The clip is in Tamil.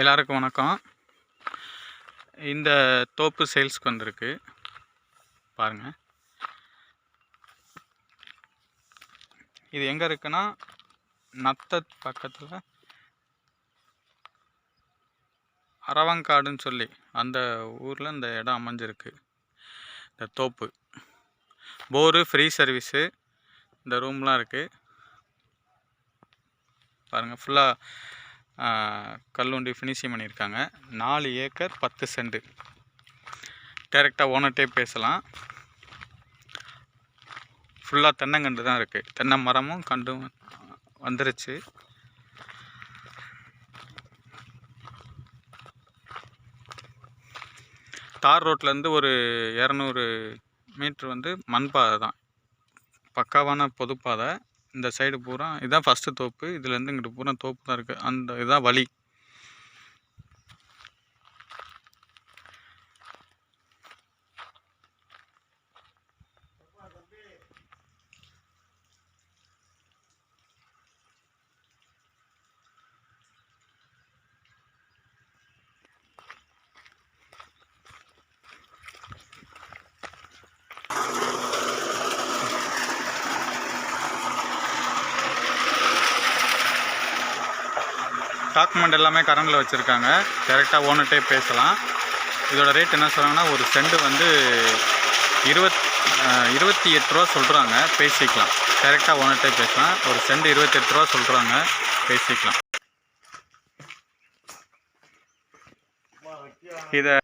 எல்லாருக்கும் வணக்கம். இந்த தோப்பு சேல்ஸ்க்கு வந்திருக்கு. பாருங்கள் இது எங்கே இருக்குன்னா நத்தத் பக்கத்தில் அரவங்காடுன்னு சொல்லி அந்த ஊரில் இந்த இடம் அமைஞ்சிருக்கு. இந்த தோப்பு. போரு ஃப்ரீ சர்வீஸு இந்த ரூம்லாம் இருக்குது பாருங்கள் ஃபுல்லாக கல்லுண்டி ஃபினிஷிங் பண்ணியிருக்காங்க. நாலு ஏக்கர் பத்து செண்டு. டைரெக்டாக ஓனர்கிட்டே பேசலாம். ஃபுல்லாக தென்னங்கன்று தான் இருக்குது தென்னை மரமும் கண்டும் வந்துருச்சு. தார் ரோட்லேருந்து ஒரு இரநூறு மீட்ரு வந்து மண் பாதை தான். பக்காவான பொதுப்பாதை. இந்த சைடு பூரா இதுதான் ஃபஸ்ட்டு தோப்பு. இதுலேருந்து இங்கிட்டு பூரா தோப்பு தான் இருக்குது அந்த இதுதான் வழி டாக்குமெண்ட் எல்லாமே கரண்டில் வச்சுருக்காங்க. டேரெக்டாக ஓனர்கிட்டே பேசலாம். இதோட ரேட் என்ன சொல்கிறாங்கன்னா ஒரு செண்டு வந்து இருபத் இருபத்தி எட்டு ரூபா சொல்கிறாங்க பேசிக்கலாம். டேரெக்டாக ஓனர்கிட்டே பேசலாம். ஒரு சென்ட் இருபத்தெட்டு ரூபா சொல்கிறாங்க பேசிக்கலாம். இதை